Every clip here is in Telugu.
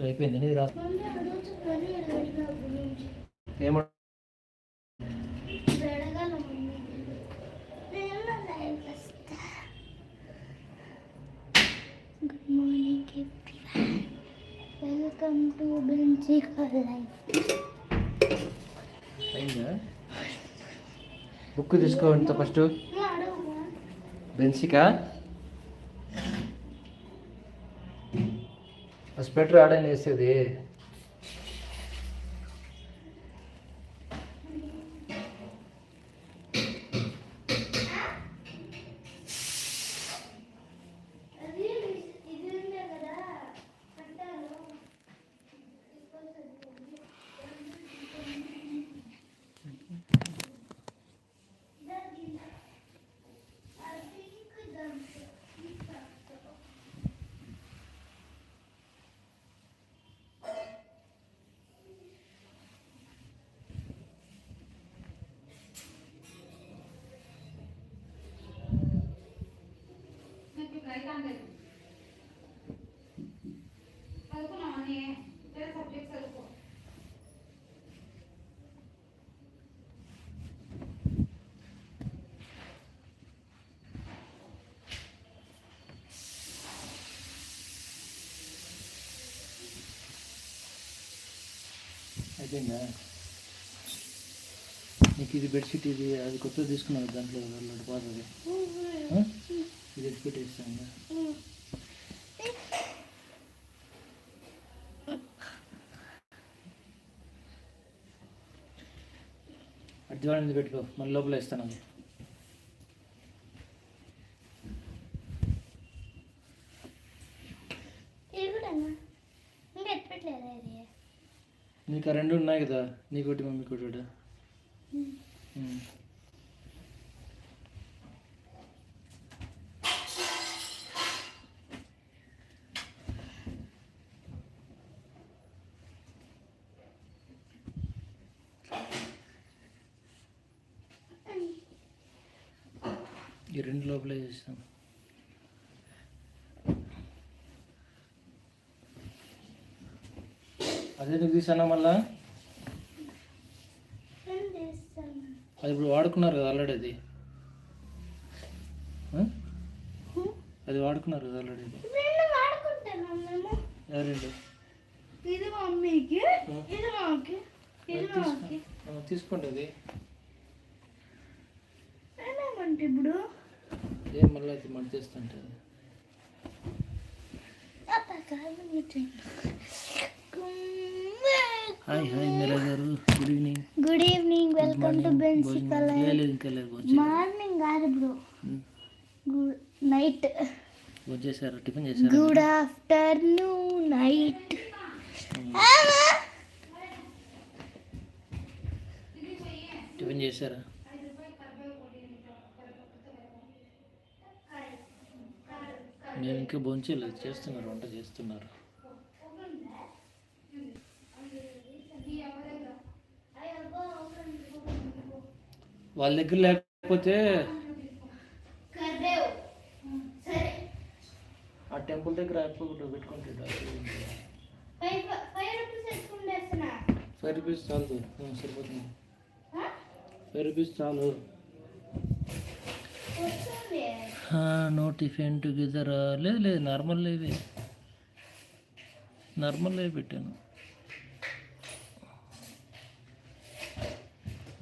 అయిపోయింది ఏమో good morning everyone welcome to bench life అయిందా బుక్ తీసుకోండి ఫస్ట్. బెన్సికా? ఫస్ట్ స్వెటర్ ఆడని వేసేది. అయిపోయిందా? నీకు ఇది బెడ్షీట్ ఇది అది కొత్తది తీసుకున్నావు దాంట్లో వెళ్ళాడు పోతుంది? ఇది ఎత్తి పెట్టేస్తాను అడ్వాన్స్ పెట్టుకో? మళ్ళీ లోపల ఇస్తాను అది ఇది కూడా ఇంకా ఎత్తుపెట్టలేదా ఇది నీకు ఆ రెండు ఉన్నాయి కదా నీకోటి మమ్మీ ఒకటి. ఈ రెండు లోపలే చేస్తాం అదే నీకు తీసానా మళ్ళా? అది ఇప్పుడు వాడుకున్నారు కదా ఆల్రెడీ అది? అది వాడుకున్నారు కదా ఆల్రెడీ ఎవరండి ఇది మమ్మీకి ఇది మాకి ఇది మాకి. ఆ, తీసుకోండి అది. ఇప్పుడు? ఏం మళ్ళీ అది మన చేస్తుంటే అత్త కాదు hi hi Meera garu good evening good evening welcome to బెన్సికల్ morning కాదు బ్రో నైట్ చేశారు టిఫిన్ చేశారు గుడ్ ఆఫ్టర్నూన్ నైట్ టిఫిన్ చేశారా? మేము ఇంకా భోంచేయలేదు. చేస్తున్నారు వంట చేస్తున్నారు. వాళ్ళ దగ్గర లేకపోతే సరే. ఆ టెంపుల్ దగ్గర అయిపోకుండా పెట్టుకుంటాడు ఫైవ్ రూపీస్ చాలు. సరిపోతుంది. ఫైవ్ రూపీస్ చాలు. No tiffin together? లేదు లేదు నార్మల్ ఇవి. నార్మల్ పెట్టాను.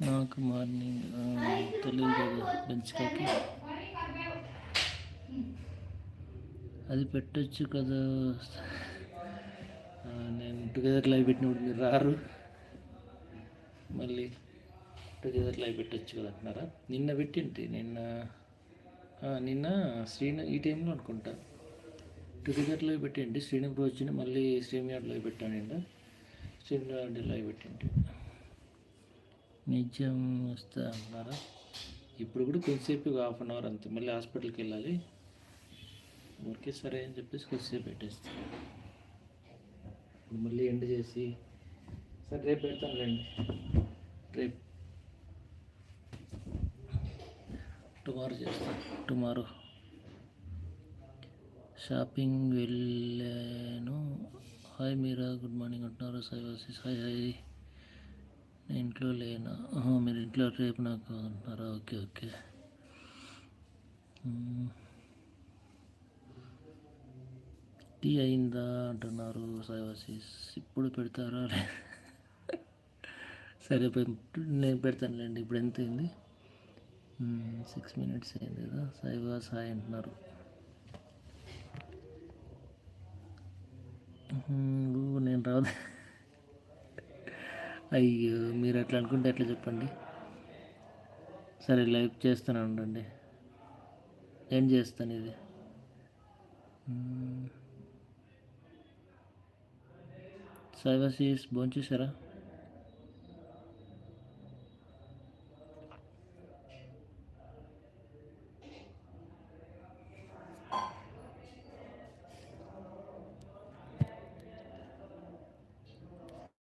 నాకు మార్నింగ్ తెలియదు కదా బెంచ్కాకి అది పెట్టచ్చు కదా. నేను టుగెదర్ లైవ్ పెట్టినప్పుడు మీరు రారు. మళ్ళీ టుగెదర్ లైవ్ పెట్టచ్చు కదా అంటున్నారా? నిన్న పెట్టింటి నిన్న నిన్న శ్రీను ఈ టైంలో అనుకుంటా. టుగెదర్లో పెట్టండి శ్రీను రోజుని మళ్ళీ శ్రీమియాడ్లో పెట్టానండి శ్రీమియాడ్ లైవ్ పెట్టండి నిజం వస్తా అన్నారా ఇప్పుడు కూడా కొద్దిసేపు హాఫ్ అన్ అవర్ అంతే. మళ్ళీ హాస్పిటల్కి వెళ్ళాలి. ఊరికే సరే అని చెప్పేసి కొద్దిసేపు పెట్టేస్తాను ఇప్పుడు మళ్ళీ ఎండ్ చేసి సరే రేపు పెడతాను రండి రేపు. టుమారో చేస్తాను టుమారో షాపింగ్ వెళ్ళాను. హాయ్ మీరా గుడ్ మార్నింగ్ అంటున్నారు. సాయి హాయ్ హాయ్ నేను ఇంట్లో లేనా? మీరు ఇంట్లో రేపు నాకు అంటున్నారా? Okay okay. టీ అయిందా అంటున్నారు సాయి ఇప్పుడు పెడతారా? లే- సరే నేను పెడతానులేండి. ఇప్పుడు ఎంత అయింది? సిక్స్ మినిట్స్ అయింది కదా. సాయి అంటున్నారు. నేను రాదు అయ్యో మీరు ఎట్లా అనుకుంటే ఎట్లా చెప్పండి. సరే లైవ్ చేస్తాను ఉండండి. ఏం చేస్తాను ఇది? సైవసీస్ భోంచేశారా?